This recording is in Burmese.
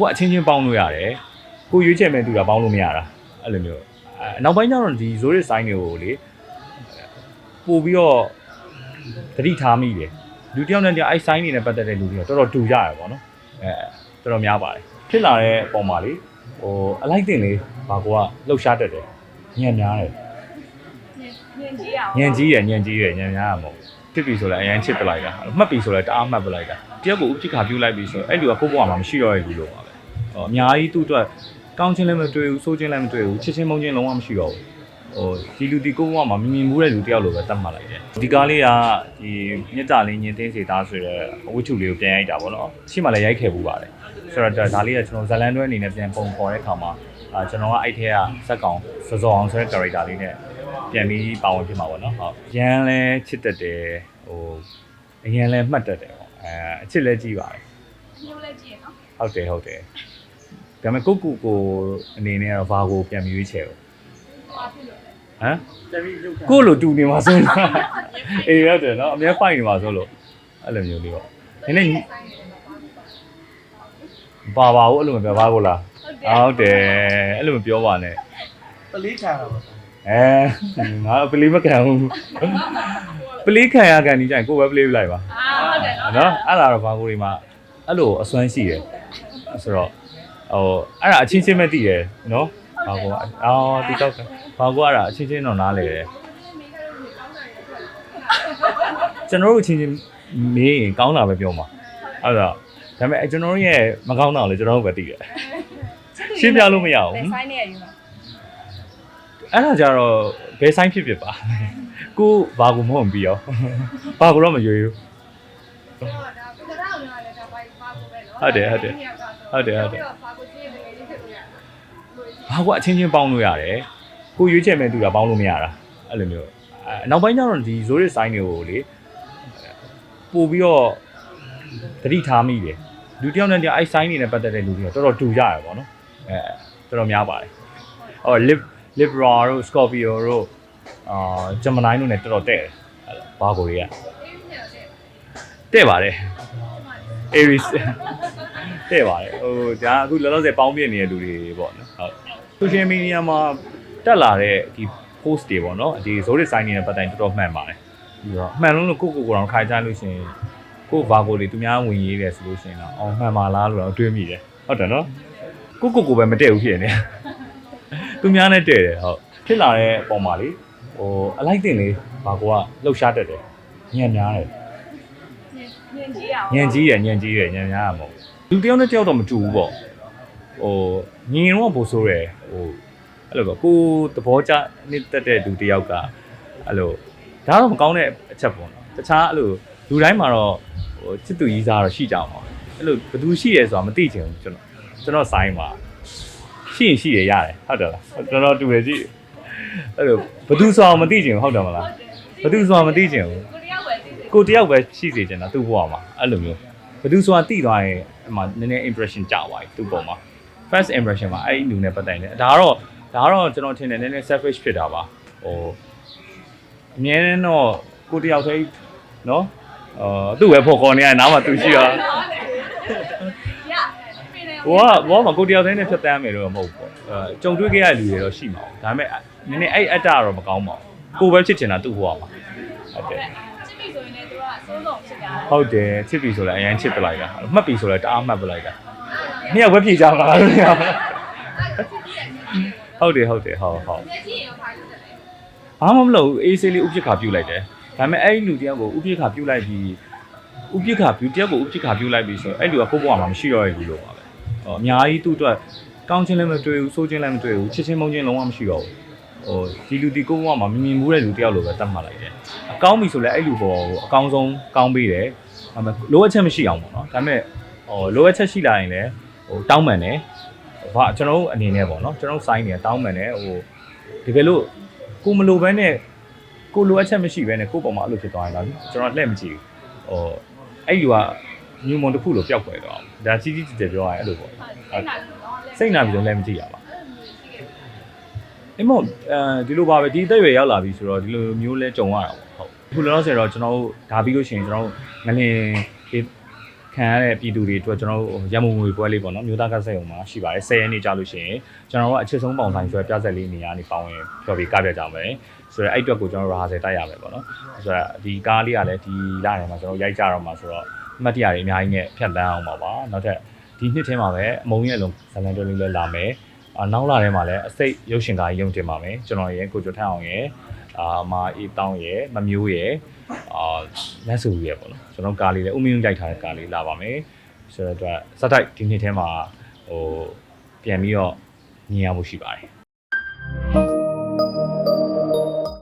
ကွာအချင်းချင်းပေါင်းလို့ရတယ်ကိုရွေးချယ်မဲ့သူကပေါင်းလို့မရတာအဲ့လိုမျိုးအဲနောက်ပိုင်းကျတော့ဒီ zori sign တွေကိုလေပို့ပြီးတော့သတိထားမိတယ်လူတစ်ယောက်နဲ့တယောက်အဲ့ sign တွေနဲ့ပတ်သက်တဲ့လူတွေကတော်တော်တူကြရပေါ့နော်အဲတော်တော်များပါတယ်ဖြစ်လာတဲ့ပုံမှာလေဟိုအလိုက်တင်လေးဘာကွာလှုပ်ရှားတတ်တယ်ညံ့များတယ်ညင်ကြီးအောင်ညံကြီးရညံကြီးရညံများရမဟုတ်ဖြစ်ပြီဆိုလဲအရင်ချစ်ပလိုက်တာမှတ်ပြီဆိုလဲတအားမှတ်ပလိုက်တာတယောက်ကိုဥပ္ပခါပြုတ်လိုက်ပြီဆိုအဲ့လူကကိုယ့်ဘဝမှာမရှိတော့ရဘူးလို့ပါပဲဟော အများကြီးသူ့အတွက်ကောင်းချင်းလည်းမတွေ့ဘူးဆိုးချင်းလည်းမတွေ့ဘူးချစ်ချင်းမုန်းချင်းလုံးဝမရှိတော့ဘူးဟိုဒီလူဒီကိုယ့်ဘဝမှာမြင်မြင်မှုတဲ့လူတယောက်လိုပဲတတ်မှတ်လိုက်တယ်ဒီကားလေးကဒီမြစ်တာလေးညင်သိန်းစီသားဆိုတဲ့အဝိတ္ထုလေးကိုပြန်ရိုက်တာပေါ့နော်ရှေ့မှာလည်းရိုက်ခဲ့ဘူးပါတယ်ဆိုတော့ဒါလေးကကျွန်တော်ဇလန်တွဲအနေနဲ့ပြန်ပုံပေါ်တဲ့ခါမှာအာကျွန်တော်ကအဲ့ထဲကဇက်ကောင်စောစောအောင်ဆိုတဲ့ character လေးနဲ့ပြန်ပြီးပါဝင်ဖြစ်မှာပေါ့နော်ဟုတ်ရန်လဲချစ်တတ်တယ်ဟိုအရန်လဲမှတ်တတ်တယ်ပေါ့အဲအချစ်လဲကြည့်ပါတယ်ညိုးလက်ကြည့်ရနော်ဟုတ်တယ်ဟုတ်တယ် ဒါပေမဲ့ကိုကူကိုအနေနဲ့ကတော့ဘာကိုပြန်ပြီးရွေးချယ်ပေါ့ဟောဖြစ်လို့လဲဟမ်ကိုလိုတူနေမှာဆိုလို့အေးဟုတ်တယ်နော်အများဖိုက်နေမှာဆိုလို့အဲ့လိုမျိုးလေးပေါ့နည်းနည်းပါပါဘူးအဲ့လိုမပြောပါဘူးလားဟုတ်တယ်ဟုတ်တယ်အဲ့လိုမပြောပါနဲ့ပလေးချာတာပါအဲငါပလေးမခံဘူးပလေးခံရကန်ဒီကြရင်ကိုပဲပလေးလိုက်ပါအာဟုတ်တယ်နော်နော်အဲ့ဒါတော့ဘာကိုဒီမှာအဲ့လိုအစွမ်းရှိတယ်ဆိုတော့ ဟိုအဲ့ဒါအချင်းချင်းပဲတည်တယ်နော်ဘာကိုအော်ဒီတော့ဘာကိုအဲ့ဒါအချင်းချင်းတော့နားလေတယ်ကျွန်တော်တို့အချင်းချင်းမေးရင်ကောင်းတာပဲပြောမှာအဲ့ဒါဒါပေမဲ့ကျွန်တော်တို့ရဲ့မကောင်းတာကိုလည်းကျွန်တော်တို့ပဲတည်တယ်ရှင်းပြလို့မရဘူးဘယ်ဆိုင်နဲ့ယူမှာအဲ့ဒါကြတော့ဘယ်ဆိုင်ဖြစ်ဖြစ်ပါကိုဘာကိုမဟုတ်ပြီးရောဘာကိုတော့မရွေးဘူး တော့ဒါကုသရာအောင်လည်းဒါပါပါဖို့ပဲနော် ဟုတ်တယ်ဟုတ်တယ်ဟုတ်တယ်ဟုတ်တယ်ပါကိုကြည့်ရင်လည်းဖြစ်လို့ရတယ်ဘာကွာအချင်းချင်းပေါင်းလို့ရတယ်ကိုရွေးချယ်မဲ့သူကပေါင်းလို့မရတာအဲ့လိုမျိုးအဲနောက်ပိုင်းကျတော့ဒီ zori sign တွေကိုလေပို့ပြီးတော့သတိထားမိတယ်လူတစ်ယောက်နဲ့တယောက်အဲ့ sign တွေနဲ့ပတ်သက်တဲ့လူတွေကတော်တော်တူကြရပေါ့နော်အဲတော်တော်များပါတယ်ဟော lib libra တို့ scorpio တို့အာ gemini တို့ ਨੇ တော်တော်တဲ့တယ်အဲ့ဒါဘာကိုတွေကအေးနေတယ်တဲ့ပါတယ် Aries တဲ့ပါတယ်ဟိုဒါအခုလောလောဆယ်ပေါင်းပြနေတဲ့လူတွေပေါ့နော်ဟုတ် social media မှာတက်လာတဲ့ဒီ post တွေပေါ့နော်ဒီ zodiac sign တွေနဲ့ပတ်သက်ရင်တော်တော်မှန်ပါတယ်ပြီးတော့မှန်လုံးလို့ကိုယ့်ကိုယ်ကိုယ်တော်ခါကြလို့ရှိရင်ကိုယ့်ဘာကိုတွေသူများဝင်ရေးတယ်ဆိုလို့ရှိရင်တော့အော်မှန်ပါလားလို့တော့တွေးမိတယ်ဟုတ်တယ်နော်ကိုယ့်ကိုယ်ကိုယ်ပဲမတည့်ဘူးဖြစ်နေတယ်သူများနဲ့တည့်တယ်ဟုတ်ဖြစ်လာတဲ့ပုံမှာလေဟိုအလိုက်တင်လေးဘာကိုကလှုပ်ရှားတတ်တယ်ညံ့များတယ်ညင်ကြီးအောင်ညံကြီးရညံကြီးရညံများရမဟုတ် လူတစ်ယောက်နဲ့တစ်ယောက်တော့မတူဘူးပေါ့ဟိုညင်တော့ပို့ဆိုးတယ်ဟိုအဲ့လိုပေါ့ကိုသဘောကျနှစ်သက်တဲ့လူတစ်ယောက်ကအဲ့လိုဒါတော့မကောင်းတဲ့အချက်ပေါ့နော်တခြားအဲ့လိုလူတိုင်းမှာတော့ဟိုချစ်သူကြီးစားတော့ရှိကြမှာအဲ့လိုဘယ်သူရှိရဲဆိုတာမသိချင်ဘူးကျွန်တော်ကျွန်တော်ဆိုင်မှာရှိရင်ရှိရရတယ်ဟုတ်တယ်လားကျွန်တော်တူတယ်ကြည့်အဲ့လိုဘယ်သူဆိုတာမသိချင်ဘူးဟုတ်တယ်မလားဘယ်သူဆိုတာမသိချင်ဘူးကိုတယောက်ပဲသိတယ်ကိုတယောက်ပဲရှိစေချင်တာသူ့ဘဝမှာအဲ့လိုမျိုးဘယ်သူဆိုတာတိသွားရင် အမှနည်းနည်း impression ကြာသွားပြီသူ့ပုံမှာ first impression မှာအဲ့ဒီလူနဲ့ပတ်သက်နေတယ်ဒါကတော့ဒါကတော့ကျွန်တော်ထင်တယ်နည်းနည်း selfish ဖြစ်တာပါဟိုအမြဲတမ်းတော့ကိုတယောက်တည်းနော်အာသူ့ပဲဖို့ခေါ်နေရနားမှာသူရှိတာရပြနေဘောကဘောမှာကိုတယောက်တည်းနဲ့ဖြတ်တန်းမယ်တော့မဟုတ်ဘူးပေါ့အဲကြုံတွေ့ခဲ့ရတဲ့လူတွေတော့ရှိမှာပေါ့ဒါပေမဲ့နည်းနည်းအဲ့အတ္တကတော့မကောင်းပါဘူးကိုပဲဖြစ်ချင်တာသူ့ဘဝမှာဟုတ်တယ်ချ စ်ပြီဆိုရင်လည်းသူကစိုးဆုံးဖြစ်တာဟုတ်တယ်ချစ်ပြီဆိုလဲအရင်ချစ်ပလိုက်တာမှတ်ပြီဆိုလဲတအားမှတ်ပလိုက်တာနှစ်ယောက်ပဲဖြေကြမှာလားလို့ရဟုတ်တယ်ဟုတ်တယ်ဟုတ်ဟုတ်မျက်ကြည့်ရင်ဘာလို့လဲဘာမှမလုပ်ဘူးအေးဆေးလေးဥပိ္ပခါပြုတ်လိုက်တယ်ဒါပေမဲ့အဲ့ဒီလူတယောက်ကိုဥပိ္ပခါပြုတ်လိုက်ပြီးဥပိ္ပခါပြုတ်တယောက်ကိုဥပိ္ပခါပြုတ်လိုက်ပြီးဆိုတော့အဲ့လူကကိုယ့်ဘဝမှာမရှိတော့ဘူးလို့ပါပဲဟောအများကြီးသူ့အတွက်ကောင်းချင်းလည်းမတွေ့ဘူးဆိုးချင်းလည်းမတွေ့ဘူးချစ်ချင်းမုန်းချင်းလုံးဝမရှိတော့ဘူးဟိုဒီလူဒီကိုယ့်ဘဝမှာမြင်မြင်မှုတဲ့လူတယောက်လိုပဲတတ်မှတ်လိုက်တယ်အ ကောင်းပြီဆိုလဲအဲ့လူဘောကိုအကောင်းဆုံးကောင်းပေးတယ်ဒါပေမဲ့လိုအပ်ချက်မရှိအောင်ပေါ့နော်ဒါပေမဲ့ဟိုလိုအပ်ချက်ရှိလာရင်လည်းဟိုတောင်းပန်တယ်ဘာကျွန်တော်တို့အနေနဲ့ပေါ့နော်ကျွန်တော်တို့စိုင်းနေတောင်းပန်တယ်ဟိုတကယ်လို့ကိုမလိုဘဲနဲ့ကိုလိုအပ်ချက်မရှိဘဲနဲ့ကိုယ့်ပုံမှာအဲ့လိုဖြစ်သွားရင်တော့ကျွန်တော်လှည့်မကြည့်ဘူးဟိုအဲ့လူကညူမွန်တစ်ခုလိုပျောက်ွယ်သွားအောင်ဒါကြီးကြီးကျယ်ကျယ်ပြောရရင်အဲ့လိုပေါ့စိတ်နာလို့တော့လက်စိတ်နာပြီးတော့လည်းမကြည့်ရပါအင်းမို့အဲဒီလိုပါပဲဒီအသက်အရွယ်ရောက်လာပြီဆိုတော့ဒီလိုမျိုးလဲကြုံရတာပေါ့ဟုတ် အခုလောလောဆယ်တော့ကျွန်တော်တို့ဒါပြီးလို့ရှိရင်ကျွန်တော်တို့ငလင်ဒီခံရတဲ့ပြည်သူတွေအတွက်ကျွန်တော်တို့ရမုံငွေပွဲလေးပေါ့နော်မြို့သားကဆက်ုံမှာရှိပါတယ်10ရက်နေ့ကြာလို့ရှိရင်ကျွန်တော်တို့ကအချစ်ဆုံးပေါင်ဆိုင်ဆွဲပြဆက်လေးနေရာနေပေါင်းရင်ပြောပြီးကပြကြမယ်ဆိုတော့အဲ့အတွက်ကိုကျွန်တော်တို့ရာဆယ်တိုက်ရမယ်ပေါ့နော်ဆိုတော့ဒီကားလေးကလည်းဒီလထဲမှာကျွန်တော်ရိုက်ကြတော့မှာဆိုတော့အမှတ်တရတွေအများကြီးနဲ့ဖြတ်တန်းအောင်ပါပါနောက်ထပ်ဒီနှစ်ထဲမှာပဲအမုံရဲ့အလုံးဇလန်တွဲလေးလည်းလာမယ်အာနောက်လာထဲမှာလည်းအစိတ်ရုပ်ရှင်ကားကြီးရုံတင်ပါမယ်ကျွန်တော်ရဲ့ကိုကျော်ထန်းအောင်ရဲ့ အာမာအေးတောင်းရဲ့မမျိုးရဲ့အာလက်ဆူရဲ့ပေါ့နော်ကျွန်တော်ကားလေးလည်းဥမင်းရိုက်ထားတဲ့ကားလေးလာပါမယ်ဆိုတော့အတွက်စက်တိုက်ဒီနှစ်ထဲမှာဟိုပြန်ပြီးတော့မြင်ရမှုရှိပါတယ်